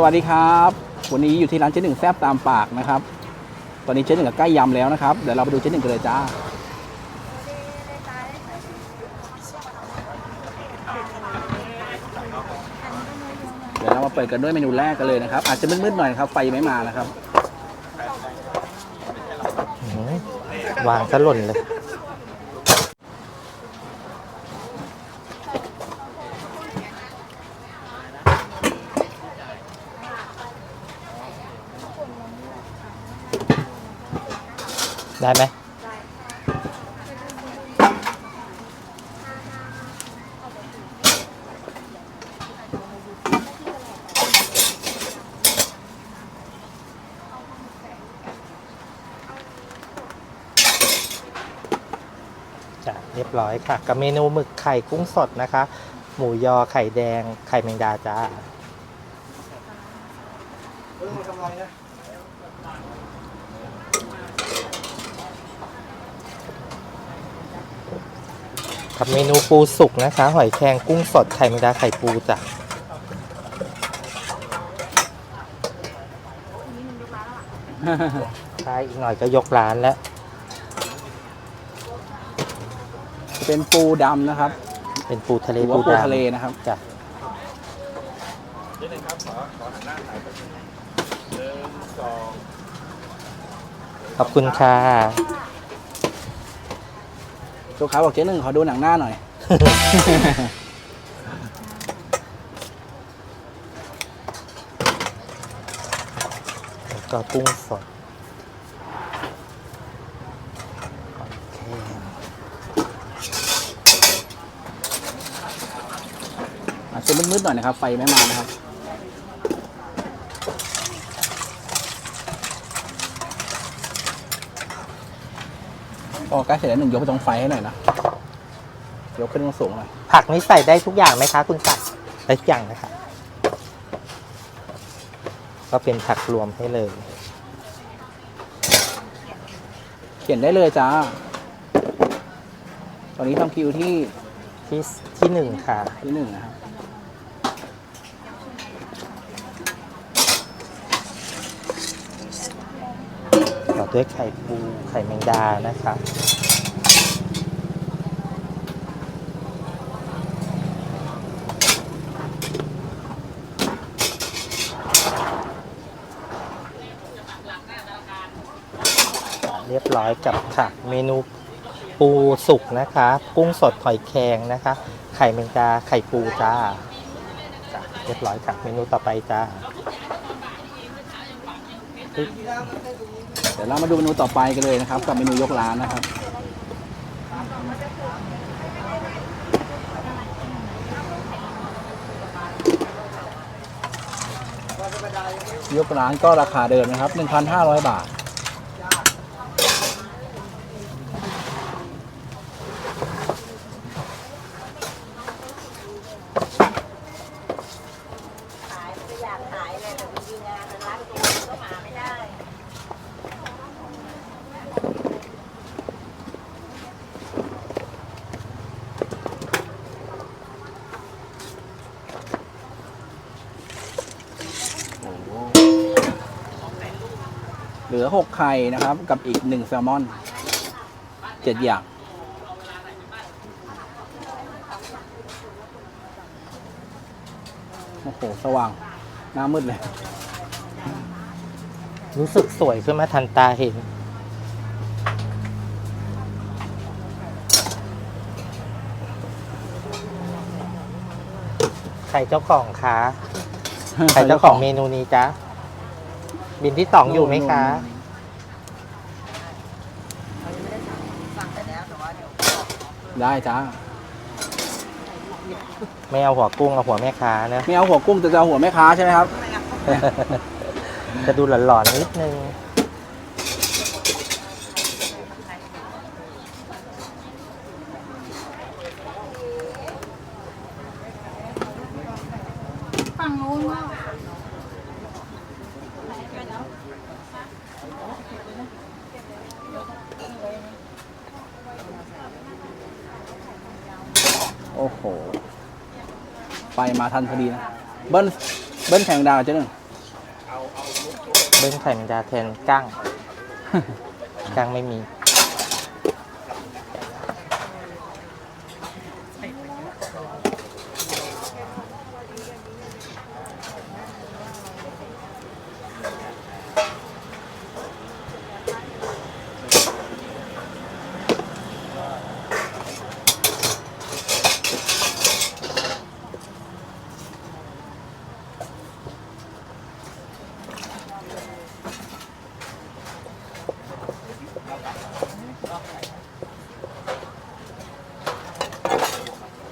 สวัสดีครับ วันนี้อยู่ที่ร้านเจ๊หนึ่งแซบตามปากนะครับ ตอนนี้เจ๊หนึ่งกับใกล้ยำแล้วนะครับ เดี๋ยวเราไปดูเจ๊หนึ่งกันเลยจ้า เดี๋ยวเรามาเปิดกันด้วยเมนูแรกกันเลยนะครับ อาจจะมืดๆหน่อยนะครับ ไฟไม่มานะครับ วางซะหล่นเลย ได้ไหมจะเรียบร้อยค่ะ กับเมนูหมึกไข่กุ้งสดนะคะ หมูยอไข่แดงไข่แมงดาจ้า กับเมนูปูสุกนะคะ หอยแครงกุ้งสดไข่แมงดาไข่ปูจ้ะใช่อีกหน่อยก็ยกร้านแล้ว เป็นปูดำนะครับ เป็นปูทะเลหรือว่าปูปูดำทะเลนะครับ จ้ะขอบคุณค่ะ ลูกค้าบอกเจ๊หนึ่งขอดูหนังหน้าหน่อย แล้วก็กุ้งสดโอเคอาจจะมืดๆหน่อยนะครับ ไฟไม่มานะครับ ก็ใกล้เสร็จแล้วหนึ่งยกไปตรงไฟให้หน่อยนะยกขึ้นสูงๆหน่อยผักนี้ใส่ได้ทุกอย่างไหมคะ คุณสักดิ์ได้ทุกอย่างนะคะ ก็เป็นผักรวมให้เลย เขียนได้เลยจ้า ตอนนี้ทำคิวที่ที่ที่หนึ่งค่ะ ที่หนึ่งนะครับต่อด้วยไข่ปูไข่แมงดานะคะ เรียบร้อยกับค่ะเมนูปูสุกนะคะ กุ้งสดหอยแครงนะคะ ไข่แมงดาไข่ปูจ้าจ้ะเรียบร้อยค่ะเมนูต่อไปจ้าเดี๋ยวเรามาดูเมนูต่อไปกันเลยนะครับ กับเมนูยกร้านนะครับยกร้านก็ราคาเดิมนะครับ 1,500 บาท อยากขายเลยแต่มีงานมันรัดตัวก็มาไม่ได้ เหลื อ 6 ไข่นะครับ กับอีก 1 แซลมอน 7 อย่าง โอ้โห สว่าง หน้ามืดเลย รู้สึกสวยขึ้นมาทันตาเห็น ใครเจ้าของคะ ใครเจ้าของเมนูนี้จ๊ะ บินที่สองอยู่ไหมคะ ได้จ้าไม่เอาหัวกุ้งเอาหัวแม่ค้านะไม่เอาหัวกุ้งแต่จะเอาหัวแม่ค้าใช่ไหมครับ จะดูหลอนๆนิดนึงฝั่งนู้นว่า โอ้โห ไปมาทันพอดีนะ เบิ้ลเบิ้ลแข่งดาวเจ๊หนึ่งเบิ้งไข่แมงดาแทนกั้ง กั้งไม่มี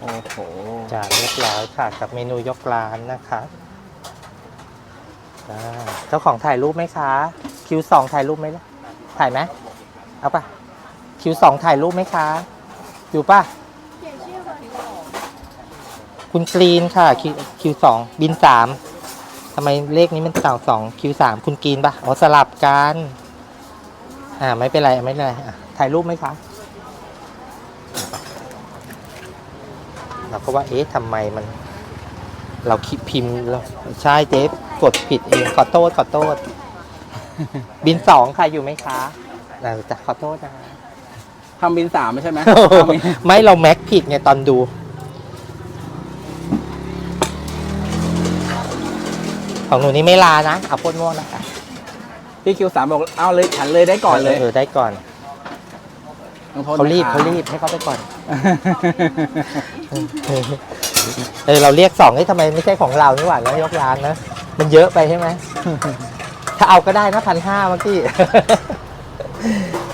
โอ้โห จานเรียบร้อย ค่ะกับเมนูยกร้านนะคะเจ้าของถ่ายรูปไหมคะ คิวสองถ่ายรูปไหมล่ะถ่ายไหมเอาปะคิวสองถ่ายรูปไหมคะ อยู่ปะคุณกรีนค่ะคิวสองบินสามทำไมเลขนี้มันต่างสองคิวสามคุณกรีนปะอ๋อสลับกันอ่าไม่เป็นไรไม่เป็นไรถ่ายรูปไหมคะเราก็ว่าเอ๊ะทำไมมัน เราคิดพิมพ์แล้วใช่เจ๊กดผิดเองขอโทษขอโทษ บินสองค่ะอยู่ไหมคะเราจะขอโทษนะทำบินสามไม่ใช่ไหมทำบินไม่เราแม็กผิดไงตอนดู ของหนูนี่ไม่ลานะเอาพ่นม่วงนะคะพี่คิวสามบอกเอาเลยฉันเลยได้ก่อนเลยเออได้ก่อนน้องโทษเขารีบนะคะเขารีบให้เขาไปก่อน เออเราเรียกสองนี่ทำไมไม่ใช่ของเรานี่หว่าแล้วยกร้านนะ มันเยอะไปใช่ไหม ถ้าเอาก็ได้นะพันห้าเมื่อกี้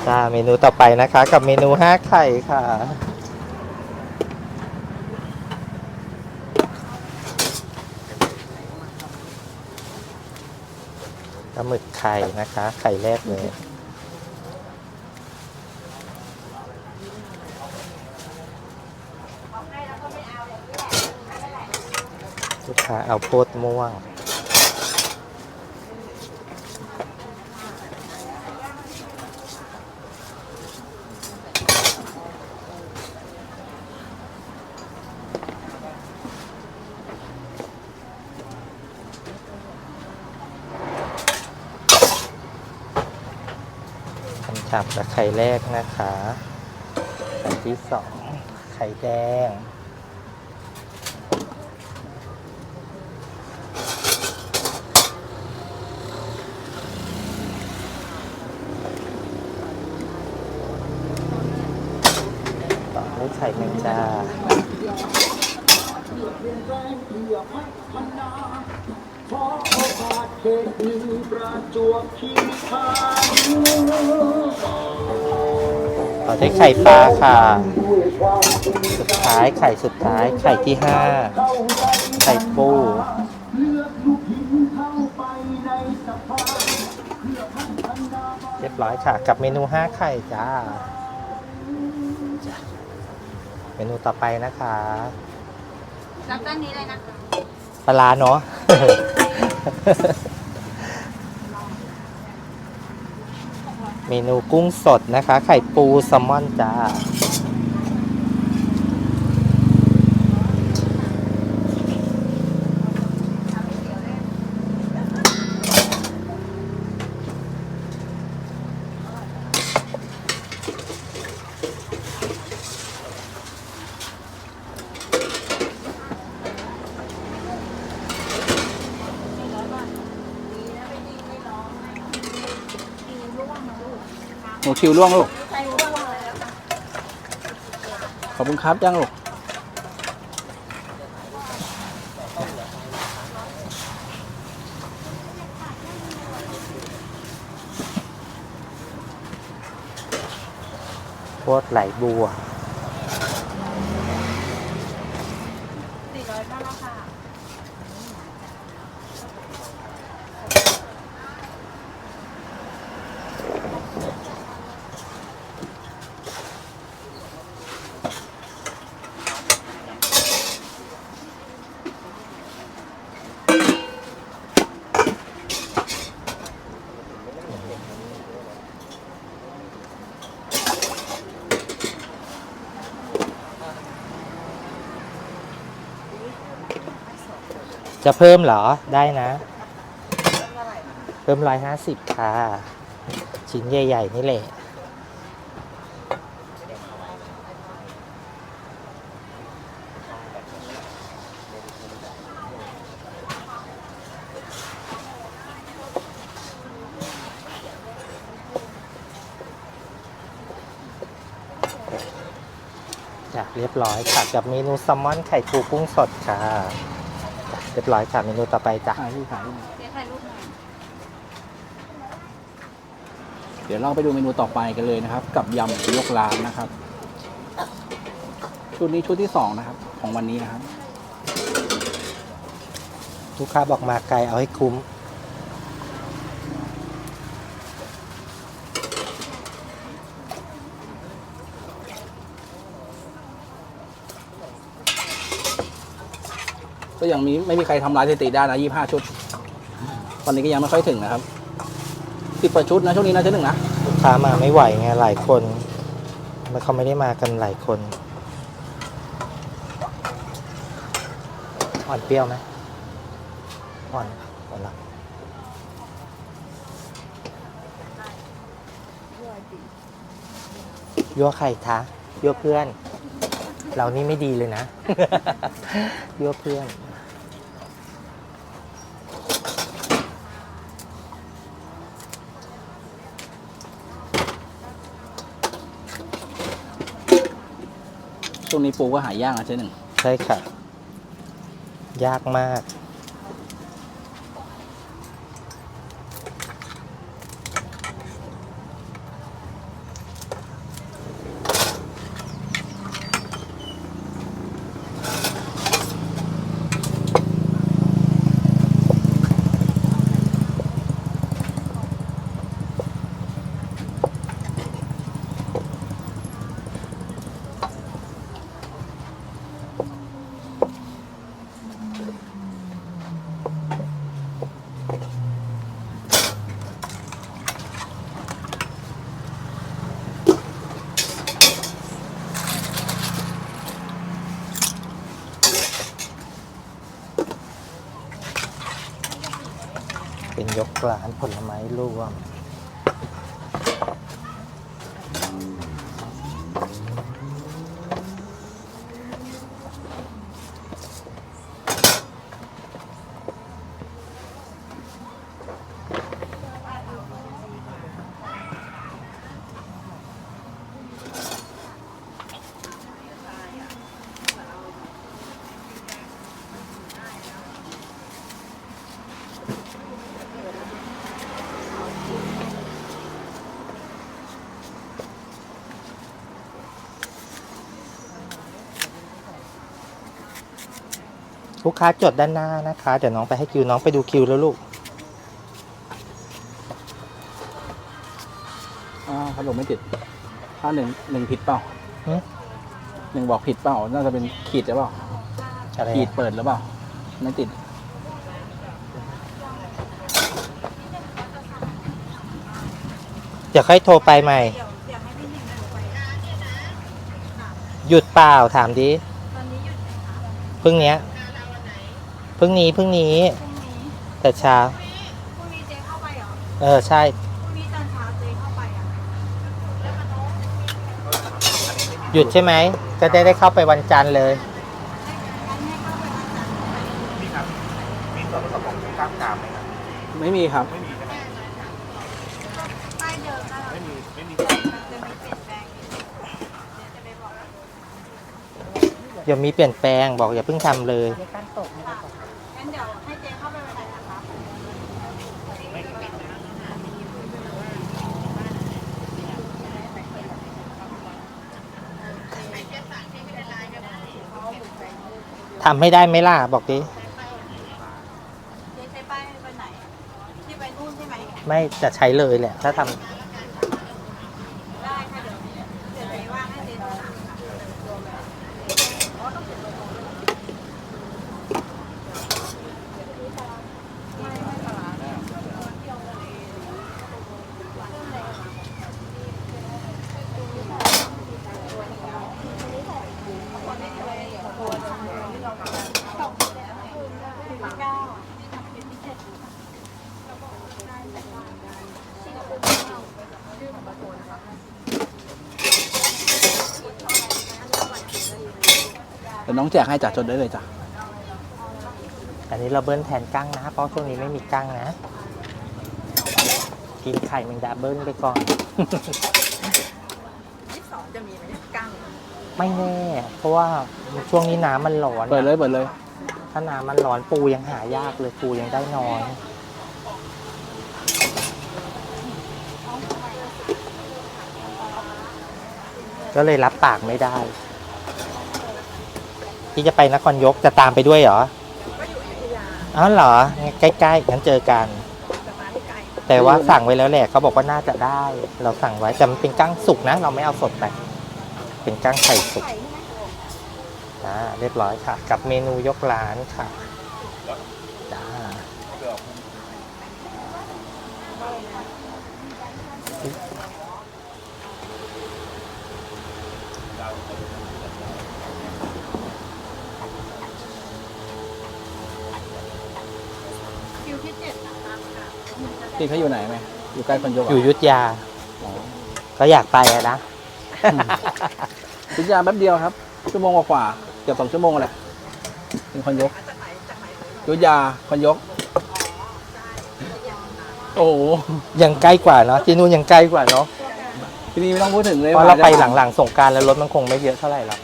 จ้าเมนูต่อไปนะคะ กับเมนูห้าไข่ค่ะปลาหมึกไข่นะคะ ไข่แรกเลย ลูกค้าเอาโพดม่วง คำฉับกับไข่แรกนะคะไข่ที่สองไข่แดง ต่อด้วยไข่แมงดาต่อด้ไข่ปลาค่ะ สุดท้ายไข่สุดท้ายไข่ที่ห้าไข่ปูเรียบร้อยค่ะ กับเมนูห้าไข่จ้า เมนูต่อไปนะคะรับด้านนี้เลยนะปลาร้าเนาะ เมนูกุ้งสดนะคะ ไข่ปูแซลมอนจ้า คิวล่วงลูก ขอบคุณครับย่างลูก โคตรไหลบัว สี่ร้อยบ้างแล้วค่ะ จะเพิ่มเหรอได้นะ เพิ่มร้อยห้าสิบค่ะ ชิ้นใหญ่ ๆ นี่แหละจ้ะเรียบร้อยค่ะกับเมนูแซลมอนไข่ปูกุ้งสดค่ะ เรียบร้อยค่ะเมนูต่อไปจ้ะขายที่ขายเดี๋ยวถ่ายรูปหน่อยเดี๋ยวเราไปดูเมนูต่อไปกันเลยนะครับ กับยำยกร้านนะครับ ชุดนี้ชุดที่สองนะครับ ของวันนี้นะครับ ลูกค้าบอกมาไกลเอาให้คุ้ม ก็ยังมีไม่มีใครทำลายสถิติได้นะยี่ห้าชุด ตอนนี้ก็ยังไม่ค่อยถึงนะครับสิบกว่าชุดนะช่วงนี้นะเจ๊หนึ่งนะลูกค้ามาไม่ไหวไงหลายคนไม่เขาไม่ได้มากันหลายคนอ่อนเปรี้ยวไหมอ่อนอ่อนละยั่วใครคะยั่วเพื่อน เรานี่ไม่ดีเลยนะ ยั่วเพื่อน ช่วงนี้ปูก็หายากนะเจ๊หนึ่ง ใช่ค่ะ ยากมาก ยกร้านผลไม้รวม ลูกค้าจดด้านหน้านะคะ เดี๋ยวน้องไปให้คิวน้องไปดูคิวแล้วลูกอ่าพัดลมไม่ติดถ้าหนึ่งหนึ่งผิดเปล่าหึหนึ่งบอกผิดเปล่า น่าจะเป็นขีดหรือเปล่า อะไรขีดอะเปิดหรือเปล่า ไม่ติด เดี๋ยวค่อยโทรไปใหม่เดี๋ยวเดี๋ยวให้พี่หนึ่งดูไปหยุดเปล่าถามดิตอนนี้หยุดไหมคะเพิ่งเนี้ยเพิ่งนี้เพิ่งนี้ พรุ่งนี้แต่เช้า พรุ่งนี้เจ๊เข้าไปเหรอเออ ใช่ พรุ่งนี้ตอนเช้าเจ๊เข้าไปอะหยุดใช่ไหม จะได้ได้เข้าไปวันจันทร์เลยงั้นให้เข้าไปวันจันทร์ไปมีส่วนผสมของกล้ามกรามไหมครับไม่มีครับป้ายเดิมนะไม่มีไม่มีจะมีเปลี่ยนแปลงอยู่เดี๋ยวจะไปบอกอย่ามีเปลี่ยนแปลงบอกอย่าเพิ่งทำเลยงั้นเดี๋ยวให้เจ๊เข้าไปวันไหนนะคะ ทำให้ได้ไหมล่ะบอกดิเจ๊ใช้ป้ายวันไหนที่ไปนู่นใช่ไหมไม่จะใช้เลยแหละถ้าทำ ได้ค่ะเดี๋ยวเดี๋ยวเจ๊ว่างให้เจ๊โทรหาค่ะไม่ไม่ปลาร้า เก้า ยวน้องแจก ให้จ่าจดได้เลยจ้ะอันนี้เราเบิ้ลแทนกั้งนะ เพราะช่วงนี้ไม่มีกั้งนะ กินไข่แมงดาเบิ้ลไปก่อน ยี่สิบสองจะมีไหมเนี่ยกั้งไม่แน่ เพราะว่าช่วงนี้น้ำมันร้อนเปิดเลยเปิดเลยถ้าน้ำมันร้อนปูยังหายากเลยปูยังได้น้อยก็เลยรับปากไม่ได้ ที่จะไปนครยกจะตามไปด้วยเหรอก็อยู่อยุธยาอ๋อเหรองั้นใกล้ๆงั้นเจอกันแต่มาที่ไกลแต่ว่าสั่งไว้แล้วแหละเขาบอกว่าน่าจะได้ เราสั่งไว้แต่มันเป็นกั้งสุกนะ เราไม่เอาสดไปเป็นกั้งไข่สุกอ่าเรียบร้อยค่ะ กับเมนูยกร้านค่ะจ้า พี่เขาอยู่ไหนไหมอยู่ใกล้คนยกอยู่อยุทธยาอ๋อก็อยากไปอะนะพิจารณาแป๊บเดียวครับ ชั่วโมงกว่าๆเกือบสองชั่วโมงแหละเป็นคนยกจากไหนจากไหนเลยยุทธยาคนยก โอ้โหยังใกล้กว่าเนาะที่นู่นยังใกล้กว่าเนาะที่นี่ไม่ต้องพูดถึงเลยเพราะเราไปหลังๆสงกรารแล้วรถมันคงไม่เยอะเท่าไหร่หรอก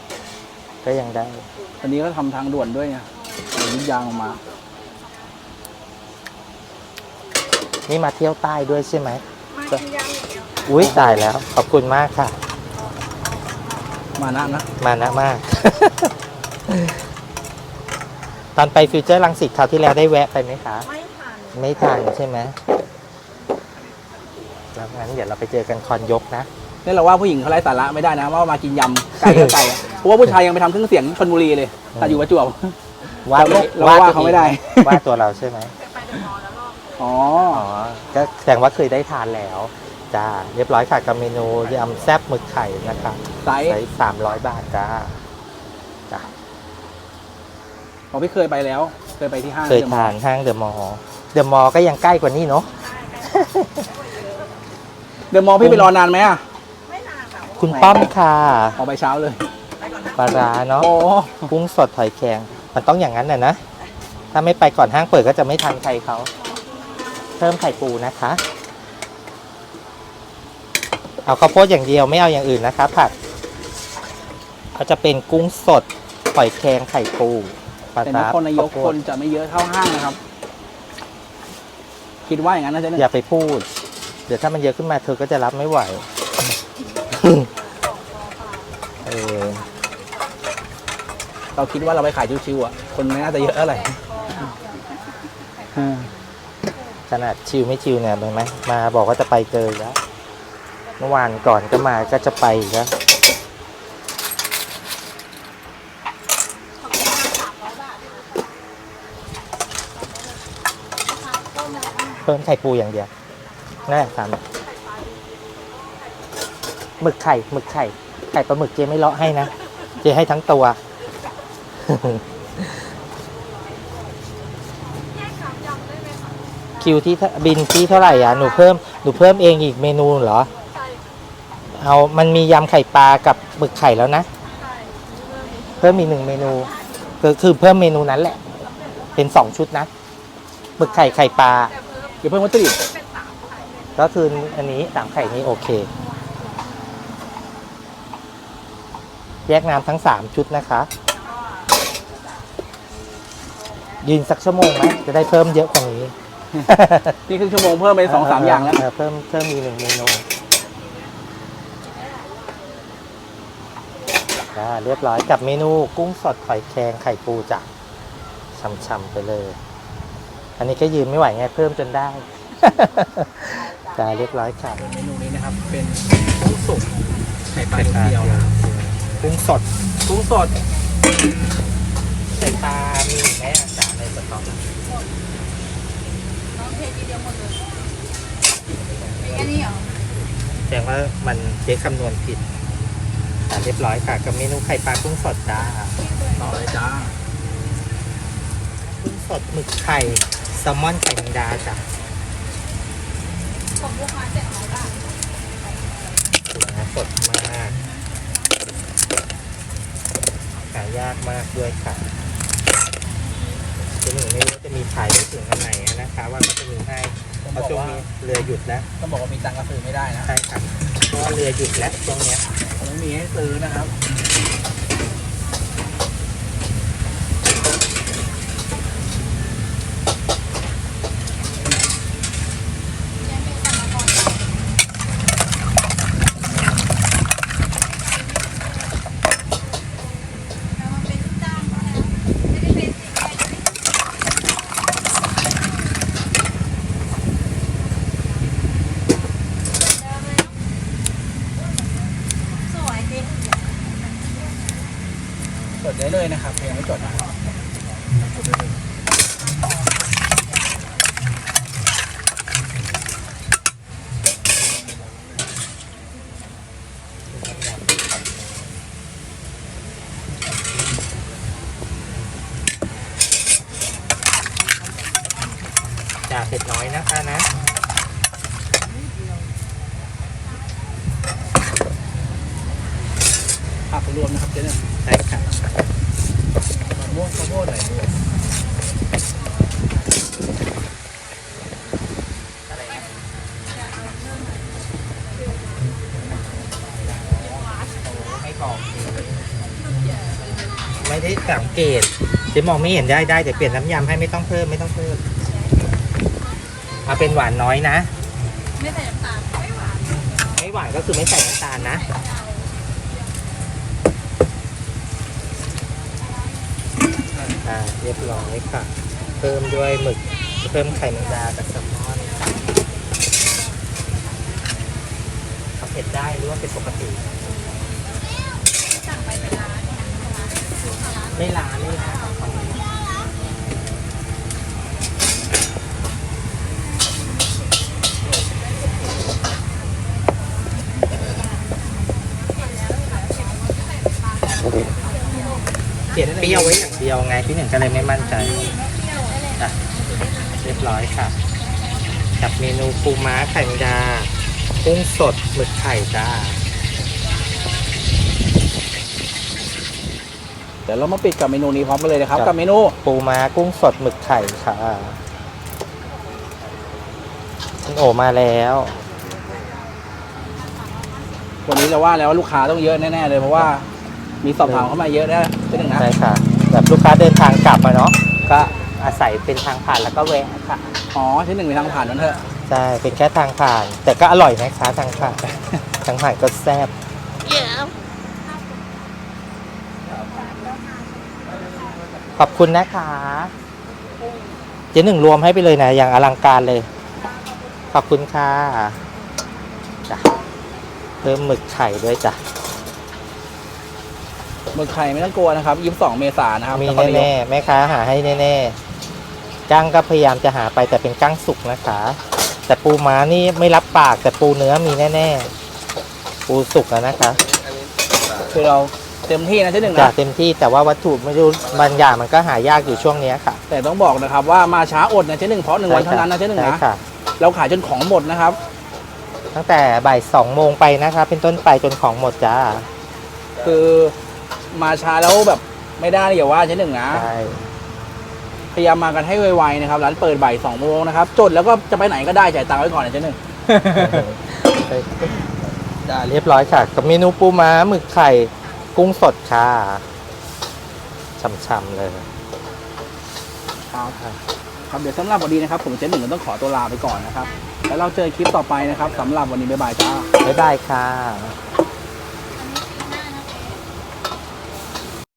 ก็ยังได้ๆวันนี้ก็ทำทางด่วนด้วยไงเอายุทธยางออกมา นี่มาเที่ยวใต้ด้วยใช่ไหมมากินยำอย่างเดียวค่ะอุ้ยตายแล้ว ขอบคุณมากค่ะ มานะนะมานะมาก ตอนไปฟิวเจอร์ลังสิตคราวที่แล้วได้แวะไปไหมคะ ไม่ทันไม่ทันใช่ไหมแล้วงั้นเดี๋ยวเราไปเจอกันคอนยกนะ นี่เราว่าผู้หญิงเขาไร้สาระไม่ได้นะ ว่ามากินยำไก่ก็ไก่อะเพราะว่าผู้ชายยังไปทำเครื่องเสียงชนบุรีเลยแต่อยู่ประจวบ ว่าเราเราว่าตัวเขาไม่ได้ ว่าตัวเราใช่ไหม อบอ๋ออ๋อก็แสดงว่าเคยได้ทานแล้วจ้าเรียบร้อยค่ะกับเมนูยำแซ่บหมึกไข่นะคะไซส์ใช้สามร้อยบาทจ้าจ้าของพี่เคยไปแล้ว เคยไปที่ห้างเคยทานห้างเดอะมอลล์เดอะมอลล์ก็ยังใกล้กว่านี้เนาะเดอะมอลล์พี่ไปรอนานไหมอะไม่นานค่ะคุณป้อมค่ะออกไปเช้าเลยไปก่อนนะปลาร้าเนาะโอ้กุ้งสดหอยแครงมันต้องอย่างนั้นน่ะนะ ถ้าไม่ไปก่อนห้างเปิดก็จะไม่ทันใครเขา เพิ่มไข่ปูนะคะ เอาข้าวโพดอย่างเดียวไม่เอาอย่างอื่นนะคะ ผัดเขาจะเป็นกุ้งสดหอยแครงไข่ปูปลาแต่นร้าครนายกข้าวโพคดนจะไม่เยอะเท่าห้างนะครับ คิดว่าอย่างนั้นนะเจ๊หนึ่งอย่าไปพูด เดี๋ยวถ้ามันเยอะขึ้นมาเธอก็จะรับไม่ไหว เออเราคิดว่าเราไปขายชิวๆอะคนไม่น่าจะเยอะเท่าไหร่อืม ขนาดชิวไม่ชิวเนี่ยเห็นไหมมาบอกว่าจะไปเจอแล้ว เมื่อวานก่อนก็มาก็จะไปกแล้วเพิ่มไข่ปูอย่างเดียวนั่นแหละสามหมึกไข่หมึกไข่ไข่ปลาหมึกเจไม่เลาะให้นะ เจให้ทั้งตัว คิวที่เท่าบินที่เท่าไหร่อะหนูเพิ่มหนูเพิ่มเองอีกเมนูเหรอเอามันมียำไข่ปลากับหมึกไข่แล้วนะ เพิ่มอีกหนึ่งเมนูก็คือเพิ่มเมนูนั้นแหละ เป็นสองชุดนะหมึกไข่ไข่ปลาเดี๋ยวเพิ่มวัตถุดิบก็คืออันนี้สามไข่นี้โอเค แยกน้ำทั้งสามชุดนะคะยืนสักชั่วโมงไหมจะได้เพิ่มเยอะกว่านี้ นี่ครึ่งชั่วโมงเพิ่มไปสองสามอย่างแล้วเเพิ่มเพิ่มมีหนึ่งเมนูอ่าเรียบร้อยกับเมนูกุ้งสดหอยแครงไข่ปูจ้ะช่ำๆไปเลย อันนี้ก็ยืนไม่ไหวไงเพิ่มจนได้จ้าเรียบร้อยค่ะเมนูนี้นะครับ เป็นกุ้งสุกไข่ปลาเดียวนะกุ้งสดกุ้งสดใส่ปลามีแม่จ๋าในสต๊อก น้องเททีเดียว หมดเลยมีแค่นี้เหรอแสดงว่ามันเช็คคำนวณผิดอ่าเรียบร้อยค่ะกับเมนูไข่ปลากุ้งสดจ้าต่อเลยจ้ากุ้งสดหมึกไข่แซลมอนไข่แมงดาจ้ะผมลูกค้าเจ็ดร้อยบาทปูนาสดมากอ่าายากมากด้วยค่ะเจ๊ หนึ่งไม่รู้ว่าจะมีขายได้ถึงขนาดไหนนะคะว่าก็จะมีให้เพราะช่วงนี้เรือหยุดแล้วต้องบอกว่ามีตังค์ก็ซื้อไม่ได้นะใช่ค่ะเพราะว่าเรือหยุดแล้วช่วงเนี้ย ผมไม่มีให้ซื้อนะครับ แต่มันเป็นลูกจ้างเขานะไม่ได้เป็นสิ่งใดเดิมเลยเนอะสวยจริง จดได้เลยนะครับยังไม่จดนะครับ จ่าเผ็ดน้อยนะคะนะ ผักรวมนะครับเจ๊หนึ่งใช่ค่ะมะม่วงข้าวโพดไหนด้วยไม่บอไม่ได้สังเกตเจ๊มองไม่เห็นได้ได้แต่เปลี่ยนน้ำยำให้ไม่ต้องเพิ่มไม่ต้องเพิ่มเอาเป็นหวานน้อยนะ ไม่ใส่น้ำตาลไม่หวานไม่หวานก็คือไม่ใส่น้ำตาลนะ อ่า เรียบร้อยค่ะ เพิ่มด้วยหมึก เพิ่มไข่แมงดากับแซลมอนเอาเผ็ดได้หรือว่าเป็นปกติ สั่งไปเป็นร้านเนี่ยไม่ล้าไม่ งเดียวไงพี่หนึ่งก็เลยไม่มั่นใจอะเรียบร้อยค่ะ กับเมนูปูม้าไข่แมงดากุ้งสดหมึกไข่จ้าเดี๋ยวเรามาปิดกับเมนูนี้พร้อมกันเลยนะครับครับ กับเมนูปูม้ากุ้งสดหมึกไข่ค่ะคุณโอมาแล้ววันนี้เราว่าแล้วว่าลูกค้าต้องเยอะแน่ๆเลยเพราะว่ามีสอบถามเข้ามาเยอะนะเจ๊หนึ่งนะใช่ค่ะ แบบลูกค้าเดินทางกลับมาเนาะก็อาศัยเป็นทางผ่านแล้วก็แวะค่ะอ๋อเจ๊หนึ่งมีทางผ่านนั่นเถอะใช่เป็นแค่ทางผ่าน แต่ก็อร่อยนะคะทางผ่านทางผ่านก็แซ่บขอบคุณนะคะ เจ๊หนึ่งรวมให้ไปเลยนะ อย่างอลังการเลย ขอบคุณค่ะจ้ะเพิ่มหมึกไข่ด้วยจ้ะ หมึกไข่ไม่ต้องกลัวนะครับ22เมษายนนะครับมีนครนายกแน่ๆแม่ค้าหาให้แน่ๆกั้งก็พยายามจะหาไปแต่เป็นกั้งสุกนะคะ แต่ปูม้านี่ไม่รับปากแต่ปูเนื้อมีแน่ๆ ปูสุกแล้วนะคะคือเราเต็มที่นะเจ๊หนึ่งจะนะ เต็มที่แต่ว่าวัตถุไม่รู้บางอย่างมันก็หายากอยู่ช่วงเนี้ยค่ะแต่ต้องบอกนะครับว่ามาช้าอดนะเจ๊หนึ่งเพราะหนึ่งวันเท่านั้นนะเจ๊หนึ่งใช่นะ ค่ะ เราขายจนของหมดนะครับ ตั้งแต่บ่ายสองโมงไปนะคะ เป็นต้นไปจนของหมดจ้า คือ มาช้าแล้วแบบไม่ได้อย่าว่าเจ๊หนึ่งนะ ใช่พยายามมากันให้ไวๆนะครับ ร้านเปิดบ่ายสองโมงนะครับ จดแล้วก็จะไปไหนก็ได้จ่ายตังค์ไว้ก่อนนะเจ๊หนึ่งจ้าเรียบร้อยค่ะ กับเมนูปูม้าหมึกไข่กุ้งสดค่ะช่ำๆเลย ครับครับเดี๋ยวสำหรับวันนี้นะครับ ผมเจ๊หนึ่งก็ต้องขอตัวลาไปก่อนนะครับ แล้วเราเจอคลิปต่อไปนะครับสำหรับวันนี้บ๊ายบายจ้า บ๊ายบายค่ะ